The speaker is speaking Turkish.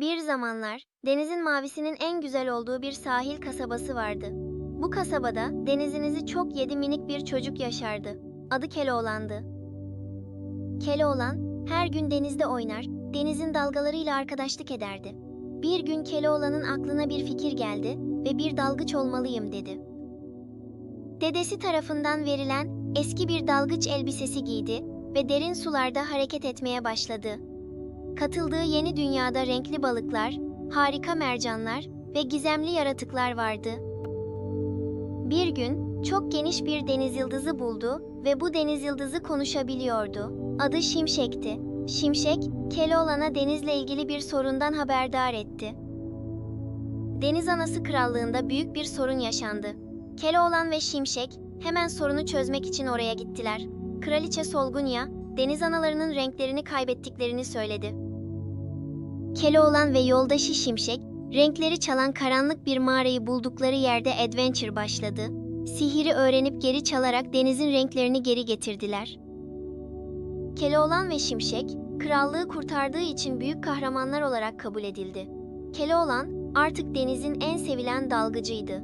Bir zamanlar, denizin mavisinin en güzel olduğu bir sahil kasabası vardı. Bu kasabada denizinizi çok yedi minik bir çocuk yaşardı. Adı Keloğlan'dı. Keloğlan her gün denizde oynar, denizin dalgalarıyla arkadaşlık ederdi. Bir gün Keloğlan'ın aklına bir fikir geldi ve bir dalgıç olmalıyım dedi. Dedesi tarafından verilen eski bir dalgıç elbisesi giydi ve derin sularda hareket etmeye başladı. Katıldığı yeni dünyada renkli balıklar, harika mercanlar ve gizemli yaratıklar vardı. Bir gün çok geniş bir deniz yıldızı buldu ve bu deniz yıldızı konuşabiliyordu. Adı Şimşek'ti. Şimşek, Keloğlan'a denizle ilgili bir sorundan haberdar etti. Deniz Anası Krallığında büyük bir sorun yaşandı. Keloğlan ve Şimşek hemen sorunu çözmek için oraya gittiler. Kraliçe Solgunya, deniz analarının renklerini kaybettiklerini söyledi. Keloğlan ve yoldaşı Şimşek, renkleri çalan karanlık bir mağarayı buldukları yerde adventure başladı. Sihiri öğrenip geri çalarak denizin renklerini geri getirdiler. Keloğlan ve Şimşek, krallığı kurtardığı için büyük kahramanlar olarak kabul edildi. Keloğlan artık denizin en sevilen dalgıcıydı.